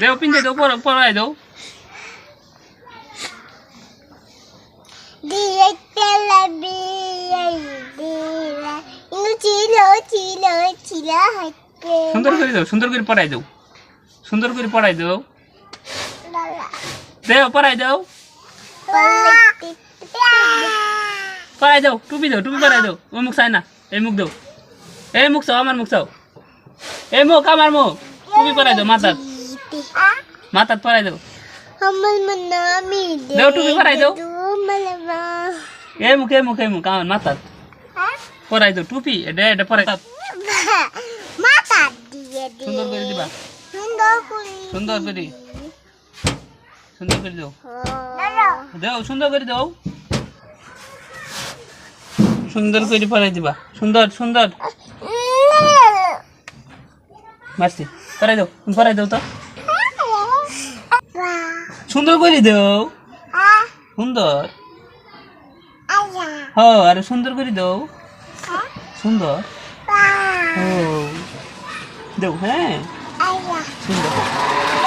দেও পিনতে দাও পর পরাই দাও। সুন্দর করে দাও সুন্দর করে পড়াই দাও। সুন্দর করে পড়াই দাও। দেও পড়াই দাও। পড়াই দাও টুপি দাও টুপি পড়াই দাও। ওই মুখ চাই না এই মুখ দাও। এই মুখ চাও আমার মুখ চাও। এই মুখ আমার মুখ। টুপি পড়াই দাও মাথার। মাথার পড়াই দাও। দেও টুপি পরাই দাও। এই মুখ এই মুখ এই মুখ আমার মাথার। পড়াই দাও টুপি এটা এটা পড়াই দাও। মাথা দিয়ে সুন্দর করে দিবা। সুন্দর করে সুন্দর করে সুন্দর করে দাও দাদা দাও সুন্দর করে দাও। সুন্দর করে পড়াই দিবা। সুন্দর সুন্দর। মারছি। পড়াই দাও পড়াই দাও তো। সুন্দর করে দাও। সুন্দর। হ আরে সুন্দর করে দাও। সুন্দর। ও দাও হ্যাঁ। সুন্দর।